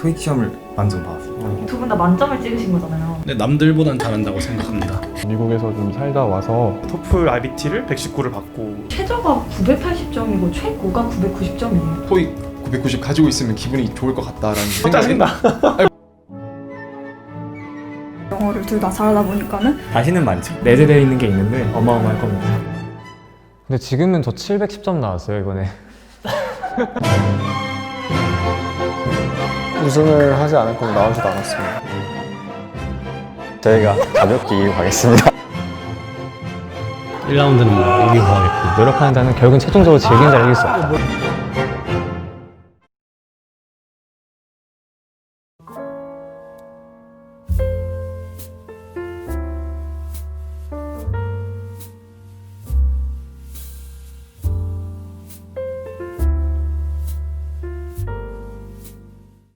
토익 시험을 만점 받았어요. 두분 다 만점을 찍으신 거잖아요. 근데 남들보단 잘한다고 생각합니다. 미국에서 좀 살다 와서 토플 RBT를 119를 받고 최저가 980점이고 최고가 990점이에요. 토익 990 가지고 있으면 기분이 좋을 것 같다라는 짜증나. 영어를 둘 다 잘하다 보니까는 다시는 많죠. 내재되어 있는 게 있는데 어마어마할 겁니다. 근데 지금은 저 710점 나왔어요 이번에 우승을 하지 않을 거면 나오지도 않았습니다. 저희가 가볍게 이기고 가겠습니다. 1라운드는 뭐 이기고 하겠고 노력하는 자는 결국은 최종적으로 즐기는 자를 이길 수 없다